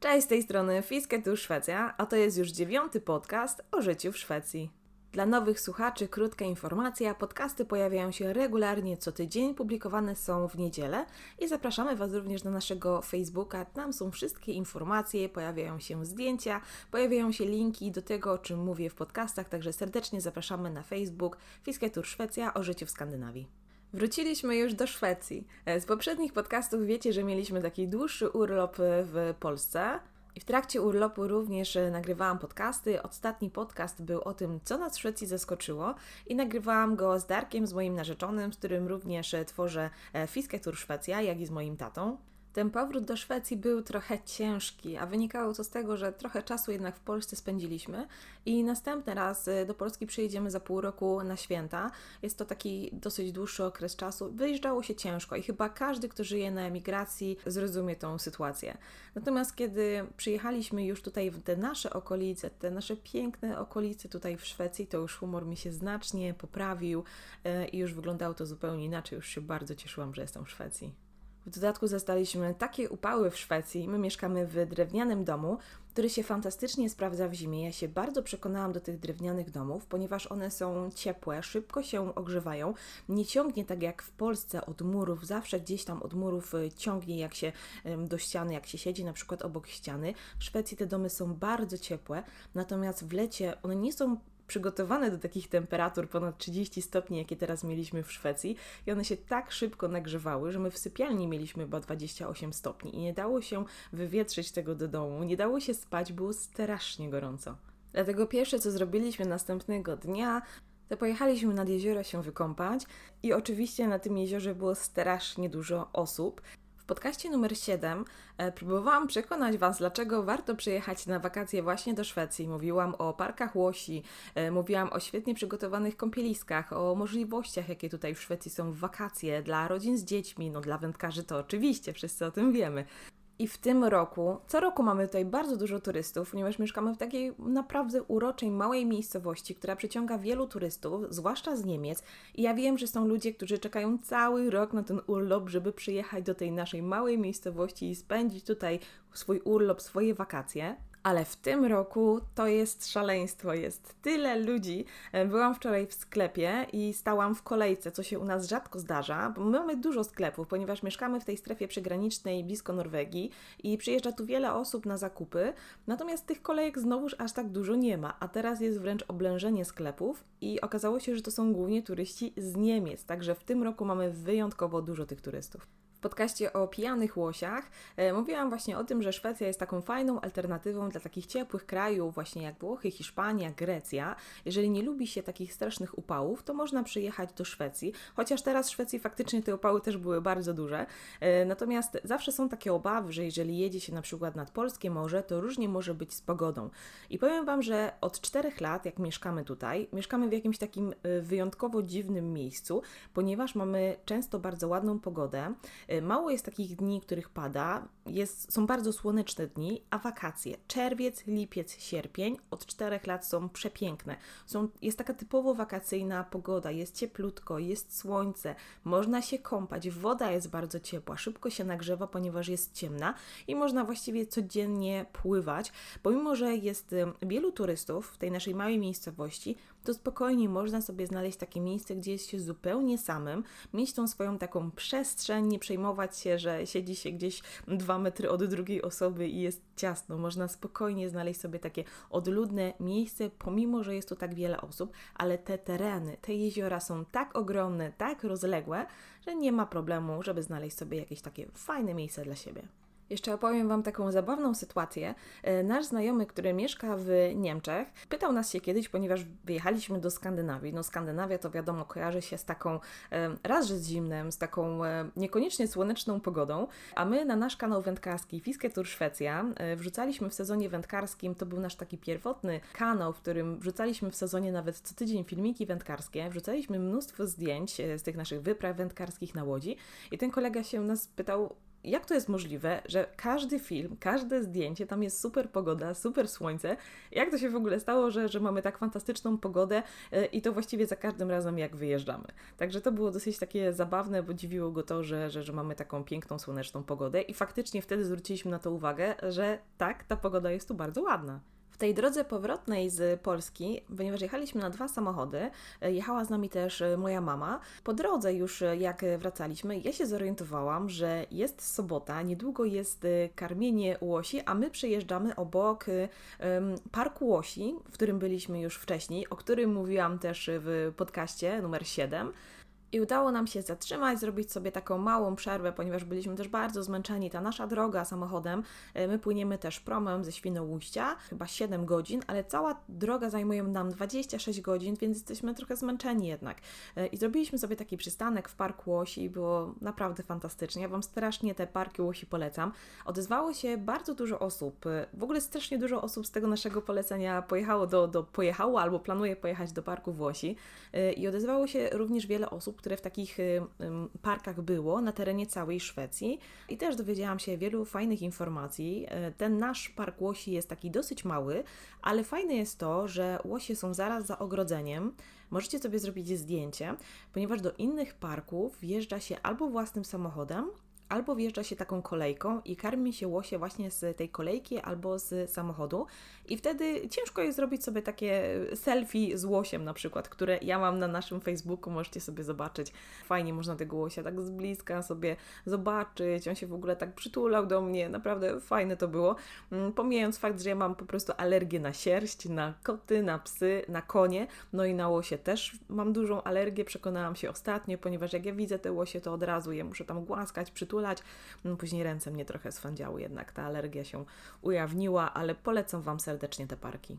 Cześć, z tej strony Fisketu Szwecja, a to jest już dziewiąty podcast o życiu w Szwecji. Dla nowych słuchaczy krótka informacja, podcasty pojawiają się regularnie co tydzień, publikowane są w niedzielę i zapraszamy Was również na naszego Facebooka. Tam są wszystkie informacje, pojawiają się zdjęcia, pojawiają się linki do tego, o czym mówię w podcastach, także serdecznie zapraszamy na Facebook Fisketur Szwecja o życiu w Skandynawii. Wróciliśmy już do Szwecji. Z poprzednich podcastów wiecie, że mieliśmy taki dłuższy urlop w Polsce. I w trakcie urlopu również e, nagrywałam podcasty. Ostatni podcast był o tym, co nas w Szwecji zaskoczyło i nagrywałam go z Darkiem, z moim narzeczonym, z którym również e, tworzę e, Fiskę Tour Szwecja, jak i z moim tatą. Ten powrót do Szwecji był trochę ciężki, a wynikało to z tego, że trochę czasu jednak w Polsce spędziliśmy i następny raz y, do Polski przyjedziemy za pół roku na święta. Jest to taki dosyć dłuższy okres czasu. Wyjeżdżało się ciężko i chyba każdy, kto żyje na emigracji, zrozumie tą sytuację. Natomiast kiedy przyjechaliśmy już tutaj w te nasze okolice, te nasze piękne okolice tutaj w Szwecji, to już humor mi się znacznie poprawił y, i już wyglądało to zupełnie inaczej. Już się bardzo cieszyłam, że jestem w Szwecji. W dodatku zastaliśmy takie upały w Szwecji. My mieszkamy w drewnianym domu, który się fantastycznie sprawdza w zimie. Ja się bardzo przekonałam do tych drewnianych domów, ponieważ one są ciepłe, szybko się ogrzewają. Nie ciągnie tak jak w Polsce od murów, zawsze gdzieś tam od murów y, ciągnie jak się do ściany, jak się siedzi na przykład obok ściany. W Szwecji te domy są bardzo ciepłe, natomiast w lecie one nie są przygotowane do takich temperatur ponad 30 stopni, jakie teraz mieliśmy w Szwecji i one się tak szybko nagrzewały, że my w sypialni mieliśmy chyba 28 stopni i nie dało się wywietrzyć tego do domu, nie dało się spać, było strasznie gorąco. Dlatego pierwsze, co zrobiliśmy następnego dnia, to pojechaliśmy nad jezioro się wykąpać i oczywiście na tym jeziorze było strasznie dużo osób podcaście numer 7 e, próbowałam przekonać Was, dlaczego warto przyjechać na wakacje właśnie do Szwecji. Mówiłam o parkach łosi, e, mówiłam o świetnie przygotowanych kąpieliskach, o możliwościach, jakie tutaj w Szwecji są w wakacje dla rodzin z dziećmi, no dla wędkarzy to oczywiście, wszyscy o tym wiemy. I w tym roku, co roku mamy tutaj bardzo dużo turystów, ponieważ mieszkamy w takiej naprawdę uroczej, małej miejscowości, która przyciąga wielu turystów, zwłaszcza z Niemiec. I ja wiem, że są ludzie, którzy czekają cały rok na ten urlop, żeby przyjechać do tej naszej małej miejscowości i spędzić tutaj swój urlop, swoje wakacje ale w tym roku to jest szaleństwo, jest tyle ludzi. E, byłam wczoraj w sklepie i stałam w kolejce, co się u nas rzadko zdarza, bo my mamy dużo sklepów, ponieważ mieszkamy w tej strefie przygranicznej blisko Norwegii i przyjeżdża tu wiele osób na zakupy, natomiast tych kolejek znowuż aż tak dużo nie ma, a teraz jest wręcz oblężenie sklepów i okazało się, że to są głównie turyści z Niemiec, także w tym roku mamy wyjątkowo dużo tych turystów. W podcaście o pijanych łosiach e, mówiłam właśnie o tym, że Szwecja jest taką fajną alternatywą dla takich ciepłych krajów, właśnie jak Włochy, Hiszpania, Grecja. Jeżeli nie lubi się takich strasznych upałów, to można przyjechać do Szwecji, chociaż teraz w Szwecji faktycznie te upały też były bardzo duże. E, natomiast zawsze są takie obawy, że jeżeli jedzie się na przykład nad polskie morze, to różnie może być z pogodą. I powiem Wam, że od czterech lat, jak mieszkamy tutaj, mieszkamy w jakimś takim e, wyjątkowo dziwnym miejscu, ponieważ mamy często bardzo ładną pogodę. Y, mało jest takich dni, których pada, jest, są bardzo słoneczne dni, a wakacje, czerwiec, lipiec, sierpień od czterech lat są przepiękne. Są, jest taka typowo wakacyjna pogoda, jest cieplutko, jest słońce, można się kąpać, woda jest bardzo ciepła, szybko się nagrzewa, ponieważ jest ciemna i można właściwie codziennie pływać. Pomimo, że jest y, wielu turystów w tej naszej małej miejscowości, to spokojnie można sobie znaleźć takie miejsce, gdzie jest się zupełnie samym, mieć tą swoją taką przestrzeń, nie przejmować się, że siedzi się gdzieś dwa metry od drugiej osoby i jest ciasno. Można spokojnie znaleźć sobie takie odludne miejsce, pomimo, że jest tu tak wiele osób, ale te tereny, te jeziora są tak ogromne, tak rozległe, że nie ma problemu, żeby znaleźć sobie jakieś takie fajne miejsce dla siebie. Jeszcze opowiem Wam taką zabawną sytuację. E, nasz znajomy, który mieszka w Niemczech, pytał nas się kiedyś, ponieważ wyjechaliśmy do Skandynawii. No, Skandynawia to wiadomo, kojarzy się z taką e, raz, że z zimnem, z taką e, niekoniecznie słoneczną pogodą, a my na nasz kanał wędkarski Fiske Tour Szwecja wrzucaliśmy w sezonie wędkarskim, to był nasz taki pierwotny kanał, w którym wrzucaliśmy w sezonie nawet co tydzień filmiki wędkarskie, wrzucaliśmy mnóstwo zdjęć z tych naszych wypraw wędkarskich na łodzi i ten kolega się nas pytał, jak to jest możliwe, że każdy film, każde zdjęcie, tam jest super pogoda, super słońce. Jak to się w ogóle stało, że, że mamy tak fantastyczną pogodę e, i to właściwie za każdym razem, jak wyjeżdżamy. Także to było dosyć takie zabawne, bo dziwiło go to, że, że, że mamy taką piękną, słoneczną pogodę i faktycznie wtedy zwróciliśmy na to uwagę, że tak, ta pogoda jest tu bardzo ładna. W tej drodze powrotnej z Polski, ponieważ jechaliśmy na dwa samochody, e, jechała z nami też e, moja mama. Po drodze już e, jak wracaliśmy, ja się zorientowałam, że jest sobota, niedługo jest karmienie łosi, a my przejeżdżamy obok parku łosi, w którym byliśmy już wcześniej, o którym mówiłam też w podcaście numer 7. I udało nam się zatrzymać, zrobić sobie taką małą przerwę, ponieważ byliśmy też bardzo zmęczeni. Ta nasza droga samochodem, e, my płyniemy też promem ze Świnoujścia, chyba 7 godzin, ale cała droga zajmuje nam 26 godzin, więc jesteśmy trochę zmęczeni jednak. E, I zrobiliśmy sobie taki przystanek w Parku Łosi i było naprawdę fantastycznie. Ja Wam strasznie te parki Łosi polecam. Odezwało się bardzo dużo osób, e, w ogóle strasznie dużo osób z tego naszego polecenia pojechało do, do pojechało albo planuje pojechać do Parku Włosi i odezwało się również wiele osób, które w takich y, parkach było na terenie całej Szwecji. I też dowiedziałam się wielu fajnych informacji. E, ten nasz park łosi jest taki dosyć mały, ale fajne jest to, że łosie są zaraz za ogrodzeniem. Możecie sobie zrobić zdjęcie, ponieważ do innych parków wjeżdża się albo własnym samochodem, albo wjeżdża się taką kolejką i karmi się łosie właśnie z tej kolejki albo z samochodu. I wtedy ciężko jest zrobić sobie takie selfie z łosiem na przykład, które ja mam na naszym Facebooku, możecie sobie zobaczyć. Fajnie można tego łosia tak z bliska sobie zobaczyć, on się w ogóle tak przytulał do mnie, naprawdę fajne to było. Mm, pomijając fakt, że ja mam po prostu alergię na sierść, na koty, na psy, na konie, no i na łosie też mam dużą alergię, przekonałam się ostatnio, ponieważ jak ja widzę te łosie, to od razu je muszę tam głaskać, przytulać, przytulać. No, później ręce mnie trochę swędziały, jednak ta alergia się ujawniła, ale polecam Wam serdecznie te parki.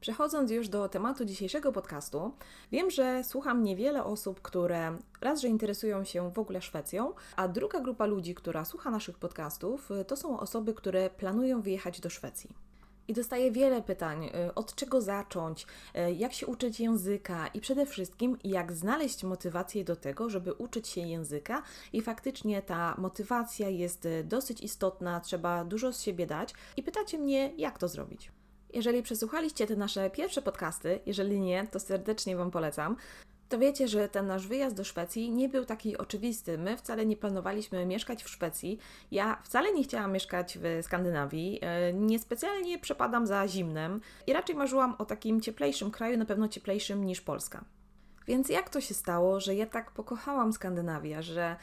Przechodząc już do tematu dzisiejszego podcastu, wiem, że słucham niewiele osób, które raz, że interesują się w ogóle Szwecją, a druga grupa ludzi, która słucha naszych podcastów, to są osoby, które planują wyjechać do Szwecji. I dostaję wiele pytań, y, od czego zacząć, y, jak się uczyć języka i przede wszystkim jak znaleźć motywację do tego, żeby uczyć się języka. I faktycznie ta motywacja jest y, dosyć istotna, trzeba dużo z siebie dać. I pytacie mnie, jak to zrobić. Jeżeli przesłuchaliście te nasze pierwsze podcasty, jeżeli nie, to serdecznie Wam polecam to wiecie, że ten nasz wyjazd do Szwecji nie był taki oczywisty. My wcale nie planowaliśmy mieszkać w Szwecji. Ja wcale nie chciałam mieszkać w Skandynawii. E, niespecjalnie przepadam za zimnem i raczej marzyłam o takim cieplejszym kraju, na pewno cieplejszym niż Polska. Więc jak to się stało, że ja tak pokochałam Skandynawię, że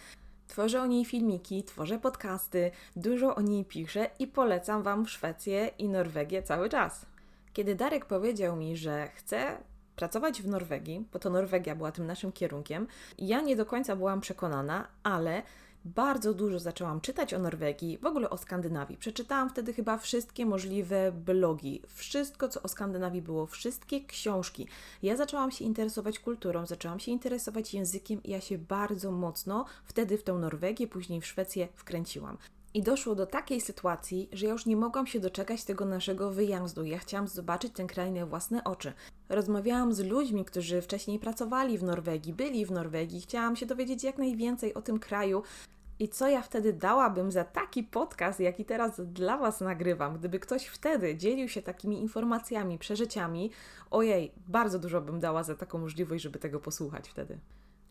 Tworzę o niej filmiki, tworzę podcasty, dużo o niej piszę i polecam Wam Szwecję i Norwegię cały czas. Kiedy Darek powiedział mi, że chce pracować w Norwegii, bo to Norwegia była tym naszym kierunkiem. Ja nie do końca byłam przekonana, ale bardzo dużo zaczęłam czytać o Norwegii, w ogóle o Skandynawii. Przeczytałam wtedy chyba wszystkie możliwe blogi, wszystko co o Skandynawii było, wszystkie książki. Ja zaczęłam się interesować kulturą, zaczęłam się interesować językiem i ja się bardzo mocno wtedy w tę Norwegię, później w Szwecję wkręciłam. I doszło do takiej sytuacji, że ja już nie mogłam się doczekać tego naszego wyjazdu. Ja chciałam zobaczyć ten kraj na własne oczy. Rozmawiałam z ludźmi, którzy wcześniej pracowali w Norwegii, byli w Norwegii. Chciałam się dowiedzieć jak najwięcej o tym kraju. I co ja wtedy dałabym za taki podcast, jaki teraz dla Was nagrywam, gdyby ktoś wtedy dzielił się takimi informacjami, przeżyciami, ojej, bardzo dużo bym dała za taką możliwość, żeby tego posłuchać wtedy.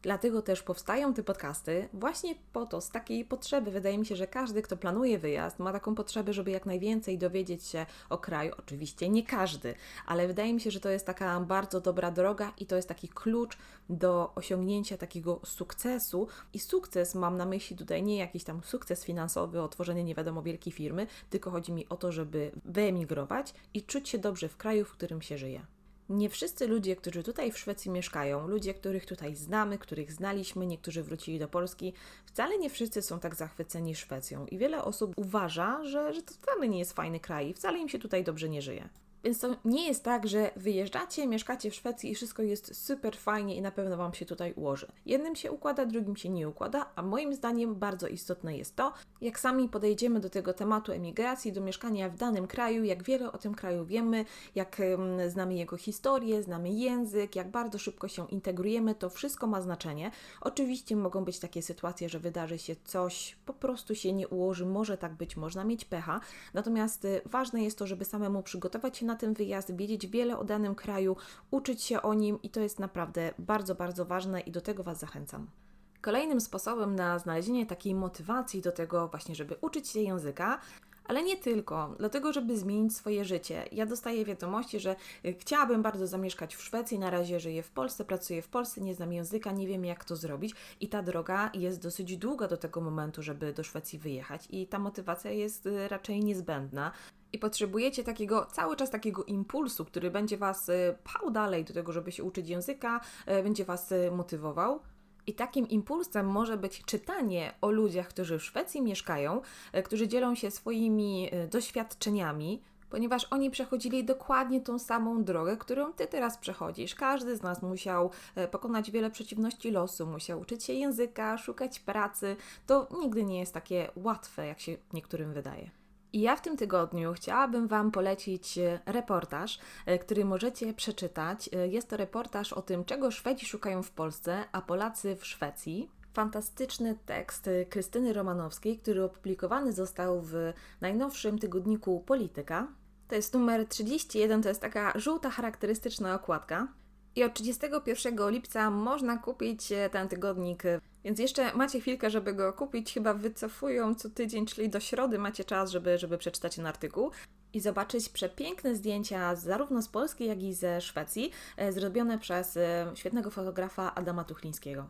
Dlatego też powstają te podcasty właśnie po to, z takiej potrzeby. Wydaje mi się, że każdy, kto planuje wyjazd, ma taką potrzebę, żeby jak najwięcej dowiedzieć się o kraju. Oczywiście nie każdy, ale wydaje mi się, że to jest taka bardzo dobra droga i to jest taki klucz do osiągnięcia takiego sukcesu. I sukces mam na myśli tutaj nie jakiś tam sukces finansowy, otworzenie nie wiadomo wielkiej firmy, tylko chodzi mi o to, żeby wyemigrować i czuć się dobrze w kraju, w którym się żyje. Nie wszyscy ludzie, którzy tutaj w Szwecji mieszkają, ludzie, których tutaj znamy, których znaliśmy, niektórzy wrócili do Polski, wcale nie wszyscy są tak zachwyceni Szwecją i wiele osób uważa, że, że to wcale nie jest fajny kraj i wcale im się tutaj dobrze nie żyje. Więc to nie jest tak, że wyjeżdżacie, mieszkacie w Szwecji i wszystko jest super fajnie i na pewno Wam się tutaj ułoży. Jednym się układa, drugim się nie układa, a moim zdaniem bardzo istotne jest to, jak sami podejdziemy do tego tematu emigracji, do mieszkania w danym kraju, jak wiele o tym kraju wiemy, jak znamy jego historię, znamy język, jak bardzo szybko się integrujemy, to wszystko ma znaczenie. Oczywiście mogą być takie sytuacje, że wydarzy się coś, po prostu się nie ułoży, może tak być, można mieć pecha, natomiast y, ważne jest to, żeby samemu przygotować się na ten wyjazd, wiedzieć wiele o danym kraju, uczyć się o nim i to jest naprawdę bardzo, bardzo ważne i do tego Was zachęcam. Kolejnym sposobem na znalezienie takiej motywacji do tego właśnie, żeby uczyć się języka, ale nie tylko, dlatego żeby zmienić swoje życie. Ja dostaję wiadomości, że y, chciałabym bardzo zamieszkać w Szwecji, na razie żyję w Polsce, pracuję w Polsce, nie znam języka, nie wiem jak to zrobić i ta droga jest dosyć długa do tego momentu, żeby do Szwecji wyjechać i ta motywacja jest y, raczej niezbędna. I potrzebujecie takiego, cały czas takiego impulsu, który będzie Was y, pchał dalej do tego, żeby się uczyć języka, będzie Was motywował. I takim impulsem może być czytanie o ludziach, którzy w Szwecji mieszkają, którzy dzielą się swoimi doświadczeniami, ponieważ oni przechodzili dokładnie tą samą drogę, którą ty teraz przechodzisz. Każdy z nas musiał pokonać wiele przeciwności losu, musiał uczyć się języka, szukać pracy. To nigdy nie jest takie łatwe, jak się niektórym wydaje. I ja w tym tygodniu chciałabym Wam polecić e, reportaż, e, który możecie przeczytać. E, jest to reportaż o tym, czego Szwedzi szukają w Polsce, a Polacy w Szwecji. Fantastyczny tekst Krystyny Romanowskiej, który opublikowany został w najnowszym tygodniku Polityka. To jest numer 31, to jest taka żółta charakterystyczna okładka. I od 31 lipca można kupić ten tygodnik więc jeszcze macie chwilkę, żeby go kupić. Chyba wycofują co tydzień, czyli do środy macie czas, żeby, żeby przeczytać ten artykuł i zobaczyć przepiękne zdjęcia zarówno z Polski, jak i ze Szwecji, e, zrobione przez e, świetnego fotografa Adama Tuchlińskiego.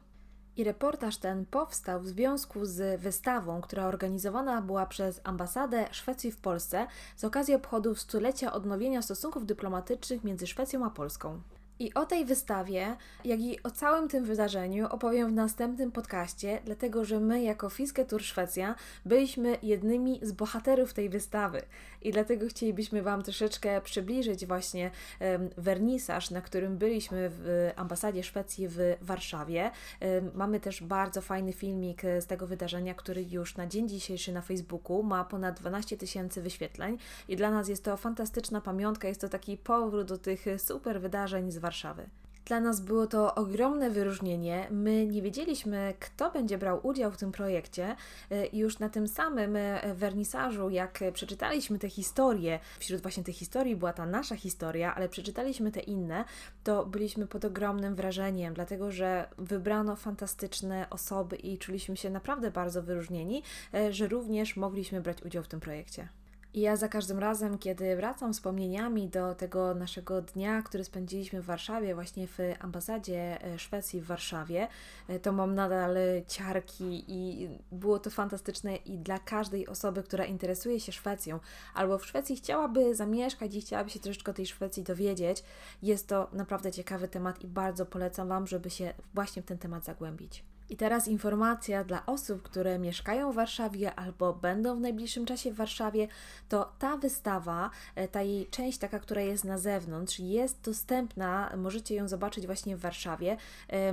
I reportaż ten powstał w związku z wystawą, która organizowana była przez ambasadę Szwecji w Polsce z okazji obchodów stulecia odnowienia stosunków dyplomatycznych między Szwecją a Polską. I o tej wystawie, jak i o całym tym wydarzeniu opowiem w następnym podcaście, dlatego że my jako Fiske Tour Szwecja byliśmy jednymi z bohaterów tej wystawy. I dlatego chcielibyśmy Wam troszeczkę przybliżyć właśnie um, wernisaż, na którym byliśmy w ambasadzie Szwecji w Warszawie. Um, mamy też bardzo fajny filmik z tego wydarzenia, który już na dzień dzisiejszy na Facebooku ma ponad 12 tysięcy wyświetleń i dla nas jest to fantastyczna pamiątka, jest to taki powrót do tych super wydarzeń z Warszawy Warszawy. Dla nas było to ogromne wyróżnienie. My nie wiedzieliśmy, kto będzie brał udział w tym projekcie. Y, już na tym samym y, wernisażu, jak przeczytaliśmy te historie, wśród właśnie tych historii była ta nasza historia, ale przeczytaliśmy te inne, to byliśmy pod ogromnym wrażeniem, dlatego że wybrano fantastyczne osoby i czuliśmy się naprawdę bardzo wyróżnieni, y, że również mogliśmy brać udział w tym projekcie. I ja za każdym razem, kiedy wracam wspomnieniami do tego naszego dnia, który spędziliśmy w Warszawie, właśnie w ambasadzie e, Szwecji w Warszawie, e, to mam nadal ciarki i było to fantastyczne i dla każdej osoby, która interesuje się Szwecją albo w Szwecji chciałaby zamieszkać i chciałaby się troszeczkę o tej Szwecji dowiedzieć, jest to naprawdę ciekawy temat i bardzo polecam Wam, żeby się właśnie w ten temat zagłębić. I teraz informacja dla osób, które mieszkają w Warszawie albo będą w najbliższym czasie w Warszawie, to ta wystawa, e, ta jej część taka, która jest na zewnątrz, jest dostępna, możecie ją zobaczyć właśnie w Warszawie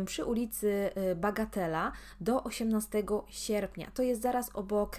przy ulicy e, Bagatela do 18 sierpnia. To jest zaraz obok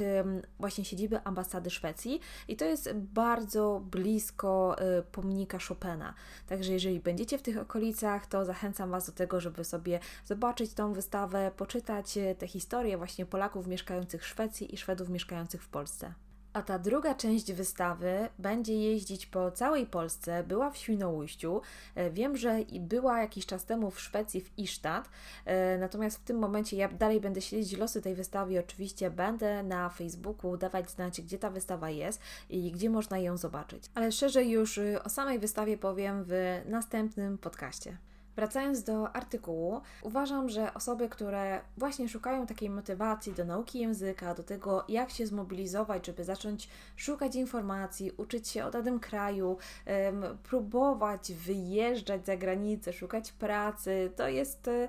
właśnie siedziby ambasady Szwecji i to jest bardzo blisko e, pomnika Chopina. Także jeżeli będziecie w tych okolicach, to zachęcam Was do tego, żeby sobie zobaczyć tą wystawę, poczytać e, te historie właśnie Polaków mieszkających w Szwecji i Szwedów mieszkających w Polsce. A ta druga część wystawy będzie jeździć po całej Polsce, była w Świnoujściu. E, wiem, że była jakiś czas temu w Szwecji, w Isztat. E, natomiast w tym momencie ja dalej będę śledzić losy tej wystawy oczywiście będę na Facebooku dawać znać, gdzie ta wystawa jest i gdzie można ją zobaczyć. Ale szerzej już o samej wystawie powiem w następnym podcaście. Wracając do artykułu, uważam, że osoby, które właśnie szukają takiej motywacji do nauki języka, do tego, jak się zmobilizować, żeby zacząć szukać informacji, uczyć się o danym kraju, próbować wyjeżdżać za granicę, szukać pracy, to jest ne-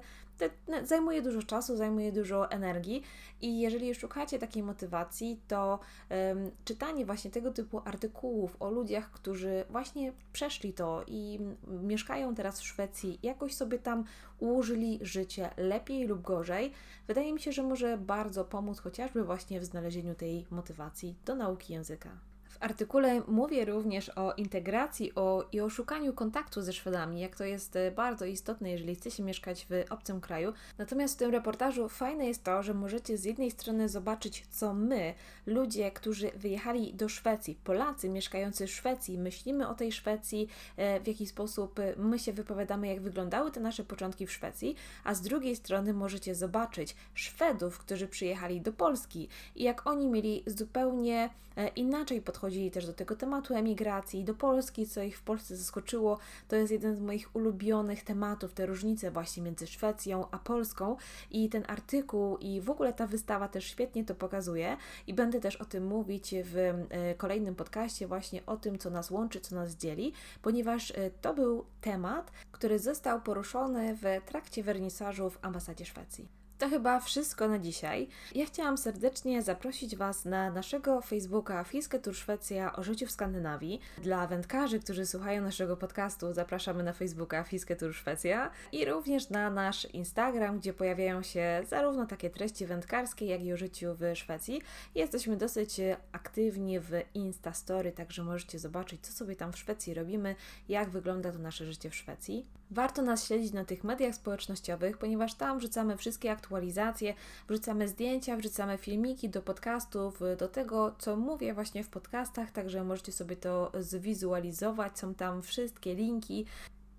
zajmuje dużo czasu, zajmuje dużo energii i jeżeli szukacie takiej motywacji, to em, czytanie właśnie tego typu artykułów o ludziach, którzy właśnie przeszli to i mieszkają teraz w Szwecji, jakoś sobie tam ułożyli życie lepiej lub gorzej, wydaje mi się, że może bardzo pomóc chociażby właśnie w znalezieniu tej motywacji do nauki języka. W artykule mówię również o integracji o, i o szukaniu kontaktu ze Szwedami, jak to jest e, bardzo istotne, jeżeli chcecie mieszkać w obcym kraju. Natomiast w tym reportażu fajne jest to, że możecie z jednej strony zobaczyć, co my, ludzie, którzy wyjechali do Szwecji, Polacy mieszkający w Szwecji, myślimy o tej Szwecji, e, w jaki sposób e, my się wypowiadamy, jak wyglądały te nasze początki w Szwecji, a z drugiej strony możecie zobaczyć Szwedów, którzy przyjechali do Polski i jak oni mieli zupełnie inaczej podchodzili też do tego tematu emigracji, do Polski, co ich w Polsce zaskoczyło. To jest jeden z moich ulubionych tematów, te różnice właśnie między Szwecją a Polską i ten artykuł i w ogóle ta wystawa też świetnie to pokazuje i będę też o tym mówić w e, kolejnym podcaście właśnie o tym, co nas łączy, co nas dzieli, ponieważ e, to był temat, który został poruszony w trakcie wernisażu w ambasadzie Szwecji. To chyba wszystko na dzisiaj. Ja chciałam serdecznie zaprosić Was na naszego Facebooka Fiske Tour Szwecja o życiu w Skandynawii. Dla wędkarzy, którzy słuchają naszego podcastu, zapraszamy na Facebooka Fiske Tour Szwecja i również na nasz Instagram, gdzie pojawiają się zarówno takie treści wędkarskie, jak i o życiu w Szwecji. Jesteśmy dosyć aktywni w Instastory, także możecie zobaczyć, co sobie tam w Szwecji robimy, jak wygląda to nasze życie w Szwecji. Warto nas śledzić na tych mediach społecznościowych, ponieważ tam wrzucamy wszystkie aktualizacje, wrzucamy zdjęcia, wrzucamy filmiki do podcastów, do tego, co mówię właśnie w podcastach, także możecie sobie to zwizualizować. Są tam wszystkie linki.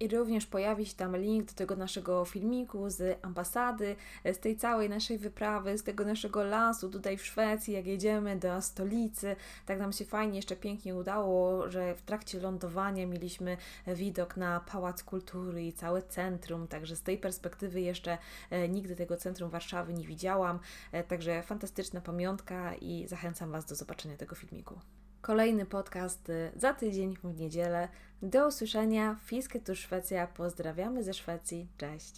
I również pojawi się tam link do tego naszego filmiku z ambasady, z tej całej naszej wyprawy, z tego naszego lasu tutaj w Szwecji, jak jedziemy do stolicy. Tak nam się fajnie, jeszcze pięknie udało, że w trakcie lądowania mieliśmy widok na Pałac Kultury i całe centrum, także z tej perspektywy jeszcze e, nigdy tego centrum Warszawy nie widziałam. E, Także fantastyczna pamiątka i zachęcam Was do zobaczenia tego filmiku. Kolejny podcast y, za tydzień w niedzielę. Do usłyszenia. Fiske tu Szwecja. Pozdrawiamy ze Szwecji. Cześć.